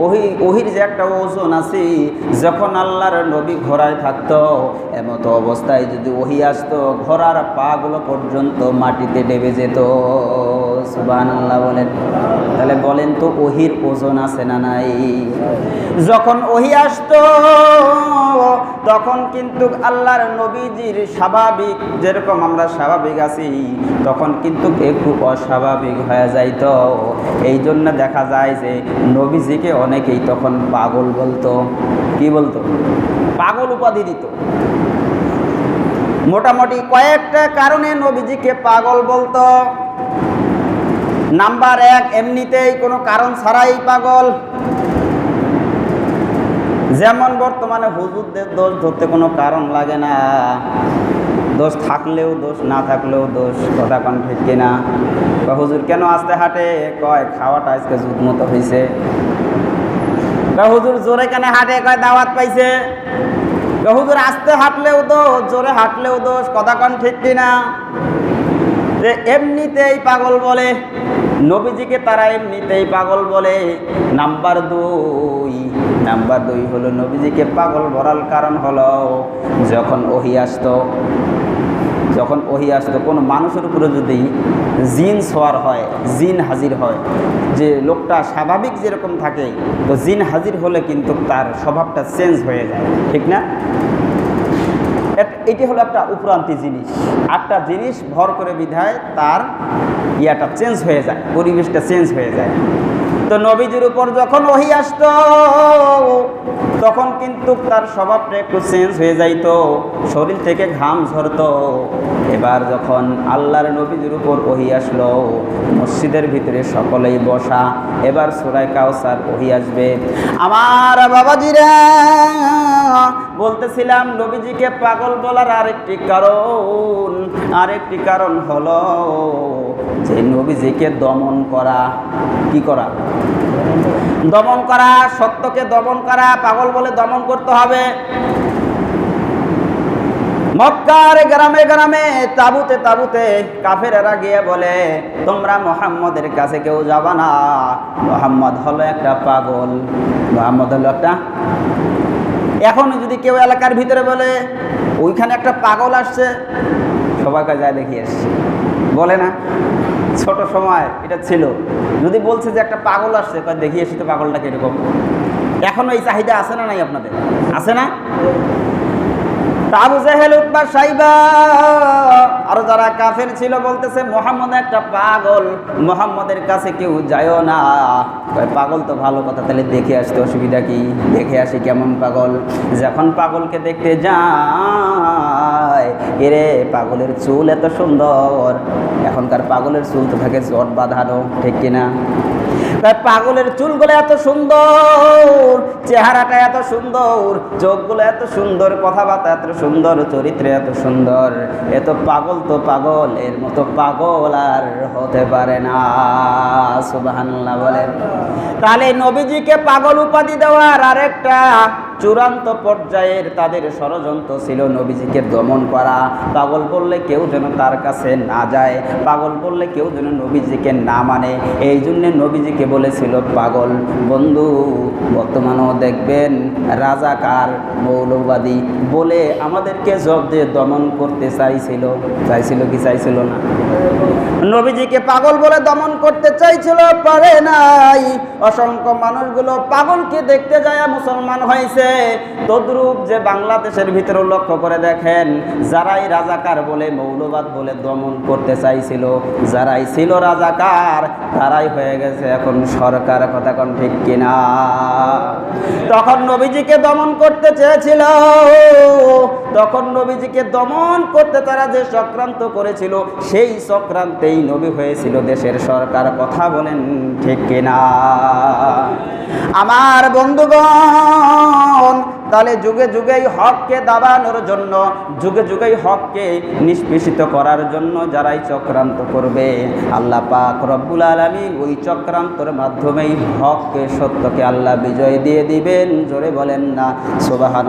ওহি, ওহির যে একটা ওজন আছে, যখন আল্লাহর নবী ঘোড়ায় থাকতো, এমতো অবস্থায় যদি ওহি আসতো, ঘোড়ার পাগুলো পর্যন্ত মাটিতে ডেবে যেত। সুবান আল্লাহ বলেন। তাহলে বলেন তো ওহির ওজন আছে না নাই? যখন ওহি আসতো তখন কিন্তু আল্লাহর নবীজির স্বাভাবিক, যেরকম আমরা স্বাভাবিক আছি, তখন কিন্তু একটু অস্বাভাবিক হয়ে যাইত। এই জন্য দেখা যায় যে নবীজিকে অনেকেই তখন পাগল বলতো। কি বলতো? পাগল উপাধি দিত। মোটামুটি কয়েকটা কারণে নবীজিকে পাগল বলতো। নাম্বার এক, এমনিতেই কোনো কারণ ছাড়াই পাগল। যেমন বর্তমানে হুজুরদের দোষ ধরতে কোনো কারণ লাগে না। দোষ থাকলেও দোষ, না থাকলেও দোষ, কথা কন ঠিক কিনা? বা হুজুর কেন আসতে হাঁটে? কয়, খাওয়াটা আজকে জুত মতো হয়েছে বা হুজুর জোরে কেন হাঁটে? কয়, দাওয়াত পাইছে। বা হুজুর আসতে হাঁটলেও দোষ, জোরে হাঁটলেও দোষ, কথা কন ঠিক কিনা? যে এমনিতেই পাগল বলে। নবীজিকে তারা এমনিতেই পাগল বলে। নাম্বার দুই নাম্বার দুই হলো নবীজিকে পাগল বলার কারণ হলো, যখন ওহি আসতো, যখন ওহি আসতো, কোনো মানুষের উপরে যদি জিন সোয়ার হয়, জিন হাজির হয়, যে লোকটা স্বাভাবিক যেরকম থাকে, তো জিন হাজির হলে কিন্তু তার স্বভাবটা চেঞ্জ হয়ে যায়, ঠিক না? এট- হলো একটা উপরান্তি জিনিস। একটা জিনিস ভর করে বিধায় তার ইয়াটা চেঞ্জ হয়ে যায়, পরিবেশটা চেঞ্জ হয়ে যায়। তো নবীজির উপর যখন ওহি আসতো তখন কিন্তু তার স্বভাবটা একটু চেঞ্জ হয়ে যাইত, শরীর থেকে ঘাম ঝরতো। এবার যখন আল্লাহর নবীজির উপর ওহি আসলো, মসজিদের ভিতরে সকলেই বসা, এবার সুরাই কাউসার ওহি আসবে। আমার বাবাজিরা, বলতেছিলাম, নবীজিকে পাগল বলার আরেকটি কারণ আরেকটি কারণ হলো যে নবীজিকে দমন করা, কি করা? দমন করা, সত্যকে দমন করা, পাগল বলে দমন করতে হবে। মক্কার গ্রামে গ্রামে, তাবুতে তাবুতে কাফেরেরা গিয়ে বলে, তোমরা মোহাম্মদের কাছে কেউ যাবা না। মোহাম্মদ হলো একটা পাগল। মোহাম্মদ হলো একটা এখন যদি কেউ এলাকার ভিতরে বলে, ওইখানে একটা পাগল আসছে সবাইকে যায় দেখি আসছে। বলে না। ছোট সময় এটা ছিল। যদি বলছে যে একটা পাগল আসছে দেখি এসে তো পাগলটা কীরকম। এখন এই চাহিদা আছে না নাই আপনাদের? আছে না? আবু জাহেল উৎবা সাইবা। আরও যারা কাফের ছিল বলতেছে, মোহাম্মদ একটা পাগল, মোহাম্মদের কাছে কেউ যায়ও না। পাগল তো ভালো কথা, তাহলে দেখে আসতে অসুবিধা কি? দেখে আসি কেমন পাগল। যখন পাগলকে দেখতে যায়, এরে, পাগলের চুল এত সুন্দর, এখনকার পাগলের চুল তো থাকে জট বাঁধানো, ঠিক কিনা তাই পাগলের চুলগুলো এত সুন্দর, চেহারাটা এত সুন্দর, চোখগুলো এত সুন্দর, কথাবার্তা এত সুন্দর, চরিত্র এত সুন্দর এত পাগল তো পাগল এর মতো পাগল আর হতে পারে না। সুবাহান্লাহ বলেন। তাহলে নবীজিকে পাগল উপাধি দেওয়ার আরেকটা চূড়ান্ত পর্যায়ের তাদের ষড়যন্ত্র ছিল নবীজিকে দমন করা। পাগল বললে কেউ যেন তার কাছে না যায়, পাগল বললে কেউ যেন নবীজিকে না মানে। এই জন্যে নবীজিকে বলেছিল, পাগল বন্ধু, বর্তমানেও দেখবেন রাজাকার, মৌলবাদী বলে আমাদেরকে জব দিয়ে দমন করতে চাইছিল। চাইছিল কি চাইছিল না? নবীজিকে পাগল বলে দমন করতে চাইছিল, পারে নাই। অসংখ্য মানুষগুলো পাগলকে দেখতে যায়, মুসলমান হয়েছে। তদ্রূপ যে বাংলাদেশের ভিতরে লক্ষ্য করে দেখেন, যারাই রাজাকার বলে, মৌলবাদ বলে দমন করতে চাইছিল, যারাই ছিল রাজাকার, তারাই হয়ে গেছে এখন সরকার, কথা কোন ঠিক কিনা? তখন নবীজিকে দমন করতে চেয়েছিল। তখন নবীজিকে দমন করতে তারা যে চক্রান্ত করেছিল, সেই চক্রান্তেই নবী হয়েছিল দেশের সরকার, কথা বলেন ঠিক কিনা? আমার বন্ধুগণ তাহলে যুগে যুগেই হককে দাবানোর জন্য, যুগে যুগেই হককে নিষ্পেষিত করার জন্য যারাই চক্রান্ত করবে। আল্লাহ পাক রব্বুল আলমিন ওই চক্রান্তর মাধ্যমেই হককে, সত্যকে আল্লাহ বিজয় দিয়ে দিবেন। জোরে বলেন না সুবাহান